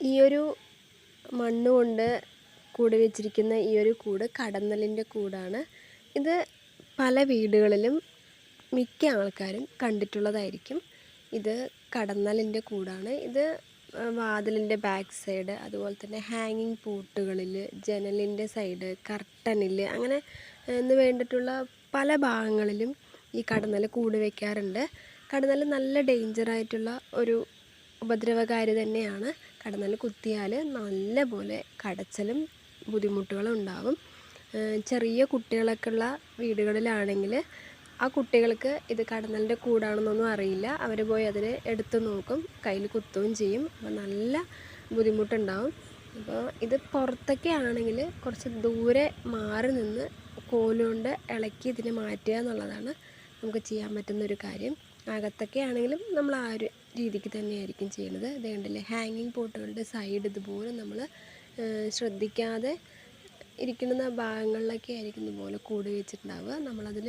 ഈ ഒരു മണ്ണ് കൊണ്ട് കൂട് വെച്ചിരിക്കുന്ന ഈ ഒരു കൂട് കടന്നലിന്റെ കൂടാണ്. ഇത് പല വീടുകളിലും മിക്ക ആൾക്കാരും കണ്ടിട്ടുള്ളതായിരിക്കും. ഇത് കടന്നലിന്റെ കൂടാണ്. ഇത് വാതിലിന്റെ ബാക്ക് സൈഡ് അതുപോലെ തന്നെ ഹാങ്ങിങ് പൂട്ടുകളിൽ ജനലിന്റെ സൈഡ് കർട്ടനിൽ അങ്ങനെ എന്ന് വേണ്ടിയിട്ടുള്ള പല ഭാഗങ്ങളിലും ഈ കടന്നൽ കൂട് വയ്ക്കാറുണ്ട് കടന്നൽ നല്ല ഡേഞ്ചറായിട്ടുള്ള ഒരു ഉപദ്രവകാരി തന്നെയാണ്. കടന്നൽ കുത്തിയാൽ നല്ലപോലെ കടച്ചലും ബുദ്ധിമുട്ടുകളും ഉണ്ടാവും. ചെറിയ കുട്ടികളൊക്കെ ഉള്ള വീടുകളിലാണെങ്കിൽ ആ കുട്ടികൾക്ക് ഇത് കടന്നലിന്റെ കൂടാണെന്നൊന്നും അറിയില്ല. അവർ പോയി അതിനെ എടുത്തു നോക്കും കയ്യിൽ കുത്തുകയും ചെയ്യും. അപ്പോൾ നല്ല ബുദ്ധിമുട്ടുണ്ടാവും. അപ്പോൾ ഇത് പുറത്തൊക്കെ ആണെങ്കിൽ കുറച്ച് ദൂരെ മാറി നിന്ന് കോലുകൊണ്ട് ഇളക്കി ഇതിനെ മാറ്റുക എന്നുള്ളതാണ് നമുക്ക് ചെയ്യാൻ പറ്റുന്ന ഒരു കാര്യം. അകത്തൊക്കെ ആണെങ്കിലും നമ്മൾ ആ ഒരു രീതിക്ക് തന്നെയായിരിക്കും ചെയ്യുന്നത്. ഇത് കണ്ടില്ലേ ഹാങ്ങിങ് പോട്ടുകളുടെ സൈഡ് ഇതുപോലെ നമ്മൾ ശ്രദ്ധിക്കാതെ ഇരിക്കുന്ന ഭാഗങ്ങളിലൊക്കെ ആയിരിക്കും ഇതുപോലെ കൂടി വെച്ചിട്ടുണ്ടാവുക. നമ്മളതിൽ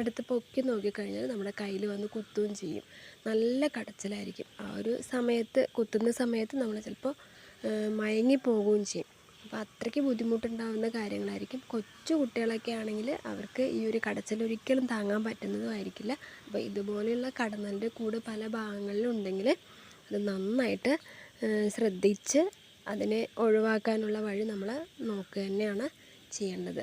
എടുത്ത് പൊക്കി നോക്കിക്കഴിഞ്ഞാൽ നമ്മുടെ കയ്യിൽ വന്ന് കുത്തുകയും ചെയ്യും. നല്ല കടച്ചിലായിരിക്കും. ആ ഒരു സമയത്ത് കുത്തുന്ന സമയത്ത് നമ്മൾ ചിലപ്പോൾ മയങ്ങി പോവുകയും ചെയ്യും. അപ്പോൾ അത്രയ്ക്ക് ബുദ്ധിമുട്ടുണ്ടാകുന്ന കാര്യങ്ങളായിരിക്കും. കൊച്ചു കുട്ടികളൊക്കെ ആണെങ്കിൽ അവർക്ക് ഈ ഒരു കടച്ചൽ ഒരിക്കലും താങ്ങാൻ പറ്റുന്നതും ആയിരിക്കില്ല. അപ്പോൾ ഇതുപോലെയുള്ള കടന്നലിന്റെ കൂട് പല ഭാഗങ്ങളിലും ഉണ്ടെങ്കിൽ അത് നന്നായിട്ട് ശ്രദ്ധിച്ച് അതിനെ ഒഴിവാക്കാനുള്ള വഴി നമ്മൾ നോക്കുക തന്നെയാണ് ചെയ്യേണ്ടത്.